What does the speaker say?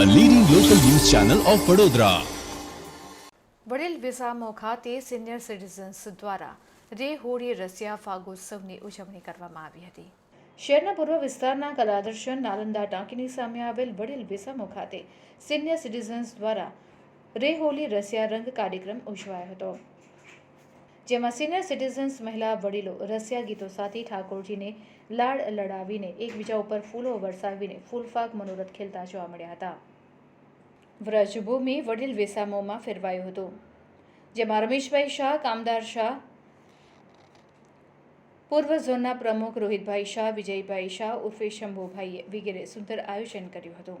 Channel of Vadodara. વડીલ વિસામો ખાતે senior citizens દ્વારા રે હોળી રસિયા ફાગોત્સવની ઉજવણી કરવામાં આવી હતી શહેરના પૂર્વ વિસ્તારના કલાદર્શન નાલંદા ટાંકીની સામે આવેલ વડીલ વિસામો ખાતે સિનિયર સિટીઝન્સ દ્વારા રે હોળી રસિયા રંગ કાર્યક્રમ ઉજવાયો હતો જેમાં સિનિયર સિટીઝન્સ મહિલા, વડીલો, રસિયા ગીતો સાથે ઠાકોરજીને લાડ લડાવીને એકબીજા ઉપર ફૂલો વરસાવીને ફૂલફાક મનોરથ ખેલતા જોવા મળ્યા હતા. વ્રજભૂમિ વડીલ વેસામોમાં ફેરવાયું હતું, જેમાં રમેશભાઈ શાહ, કામદાર શાહ, પૂર્વ ઝોનના પ્રમુખ રોહિતભાઈ શાહ, વિજયભાઈ શાહ, ઉર્ફે શંભુભાઈએ વગેરે સુંદર આયોજન કર્યું હતું.